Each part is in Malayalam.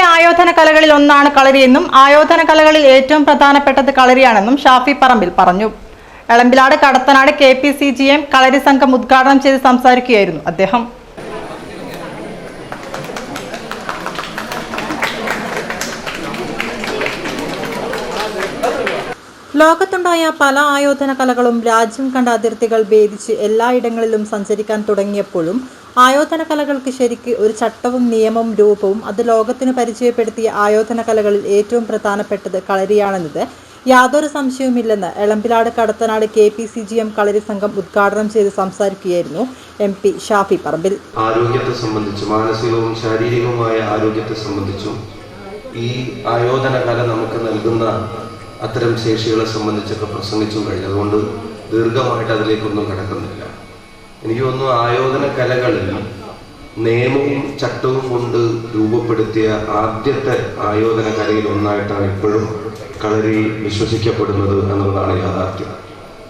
ഇന്ത്യയിലെ ആയോധന കലകളിൽ ഒന്നാണ് കളരിയെന്നും ആയോധന കലകളിൽ ഏറ്റവും പ്രധാനപ്പെട്ടത് കളരിയാണെന്നും ഷാഫി പറമ്പിൽ പറഞ്ഞു. Elambilad Kadathanad K P C G M Kalari Sangham ഉദ്ഘാടനം ചെയ്ത് സംസാരിക്കുകയായിരുന്നു അദ്ദേഹം. ലോകത്തുണ്ടായ പല ആയോധന കലകളും രാജ്യം കണ്ട അതിർത്തികൾ ഭേദിച്ച് എല്ലായിടങ്ങളിലും സഞ്ചരിക്കാൻ തുടങ്ങിയപ്പോഴും ആയോധന കലകൾക്ക് ശരിക്ക് ഒരു ചട്ടവും നിയമവും രൂപവും അത് ലോകത്തിന് പരിചയപ്പെടുത്തിയ ആയോധന കലകളിൽ ഏറ്റവും പ്രധാനപ്പെട്ടത് കളരിയാണെന്നത് യാതൊരു സംശയവുമില്ലെന്ന് Elambilad Kadathanad K P C G M Kalari Sangham ഉദ്ഘാടനം ചെയ്ത് സംസാരിക്കുകയായിരുന്നു എം പി ഷാഫി പറമ്പിൽ. ആരോഗ്യത്തെ സംബന്ധിച്ചും മാനസികവും ശാരീരികവുമായ ആരോഗ്യത്തെ സംബന്ധിച്ചും ഈ ആയോധന കല നമുക്ക് നൽകുന്ന അത്തരം ശേഷികളെ സംബന്ധിച്ചൊക്കെ പ്രസംഗിച്ചും കഴിഞ്ഞു അതുകൊണ്ട് ദീർഘമായിട്ട് അതിലേക്കൊന്നും കിടക്കുന്നില്ല. എനിക്ക് തോന്നുന്നു ആയോധന കലകളിൽ നിയമവും ചട്ടവും കൊണ്ട് രൂപപ്പെടുത്തിയ ആദ്യത്തെ ആയോധന കലയിൽ ഒന്നായിട്ടാണ് ഇപ്പോഴും കളരി വിശ്വസിക്കപ്പെടുന്നത് എന്നുള്ളതാണ് യാഥാർത്ഥ്യം.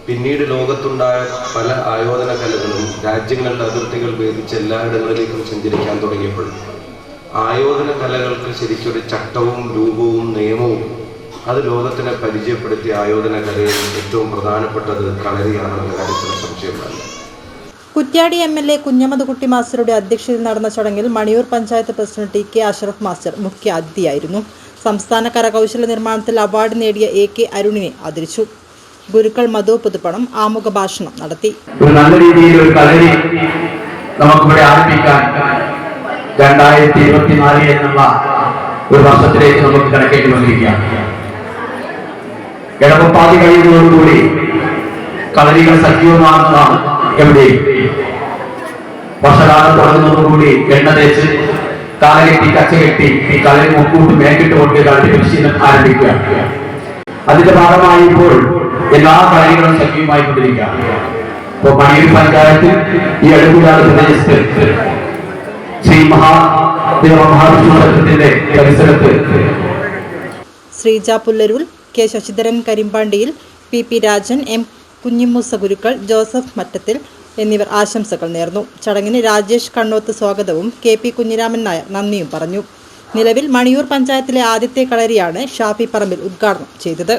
പിന്നീട് ലോകത്തുണ്ടായ പല ആയോധന കലകളും രാജ്യങ്ങളുടെ അതിർത്തികൾ ഭേദിച്ച് എല്ലായിടങ്ങളിലേക്കും സഞ്ചരിക്കാൻ തുടങ്ങിയപ്പോൾ ആയോധന കലകൾക്ക് ശരിക്കൊരു ചട്ടവും രൂപവും നിയമവും അത് ലോകത്തിനെ പരിചയപ്പെടുത്തിയ ആയോധന കലയിൽ ഏറ്റവും പ്രധാനപ്പെട്ടത് കളരിയാണെന്ന കാര്യത്തിൽ സംശയമല്ല. Kuttiadi M L A Kunhammadkutty മാസ്റ്ററുടെ അധ്യക്ഷതയിൽ നടന്ന ചടങ്ങിൽ Maniyur panchayat president T K Ashraf master മുഖ്യ അതിഥിയായിരുന്നു. സംസ്ഥാന കരകൗശല നിർമ്മാണത്തിൽ അവാർഡ് നേടിയ എ കെ അരുണിനെ ആദരിച്ചു. ഗുരുക്കൾ മധു പുതുപ്പണം ആമുഖ ഭാഷണം നടത്തി. ഒരു നല്ല രീതിയിൽ ഒരു കളരി നമുക്കിവിടെ ആരംഭിക്കാൻ രണ്ടായിരത്തി ഇരുപത്തിനാല് എന്നുള്ള ഒരു വർഷത്തിലേക്ക് നമുക്ക് കണക്കേണ്ടി വന്നിരിക്കുകയാണ്. ഇടവപ്പാതി കഴിയുന്നതോടുകൂടി കളരികൾ സജീവമാകുന്ന എവിടെ? വർഷകാലം തുടങ്ങുന്നതോടുകൂടി എണ്ണ തേച്ച് കാലകെട്ടി കച്ചകെട്ടി ഈ കളരി മുക്കൂട്ട് മേക്കിട്ട് കൊണ്ട് കളരി പരിശീലനം ആരംഭിക്കുക. അതിന്റെ ഭാഗമായി ഇപ്പോൾ എല്ലാ കളരികളും സജീവമായി കൊണ്ടിരിക്കുക ഇപ്പൊ മണിയൂർ പഞ്ചായത്തിൽ ഈ അടുപ്പിലാണ് പ്രദേശത്ത് ശ്രീ മഹാദേവ മഹാവിഷ്ണു ക്ഷേത്രത്തിന്റെ പരിസരത്ത് Sreeja Pullarool K Sasidharan കരിമ്പാണ്ടിയിൽ P P Rajan M Kunhimoosa Gurukkal Joseph Mattathil എന്നിവർ ആശംസകൾ നേർന്നു. ചടങ്ങിന് രാജേഷ് കണ്ണോത്ത് സ്വാഗതവും കെ പി കുഞ്ഞിരാമൻ നായർ നന്ദിയും പറഞ്ഞു. നിലവിൽ മണിയൂർ പഞ്ചായത്തിലെ ആദ്യത്തെ കളരിയാണ് ഷാഫി പറമ്പിൽ ഉദ്ഘാടനം ചെയ്തത്.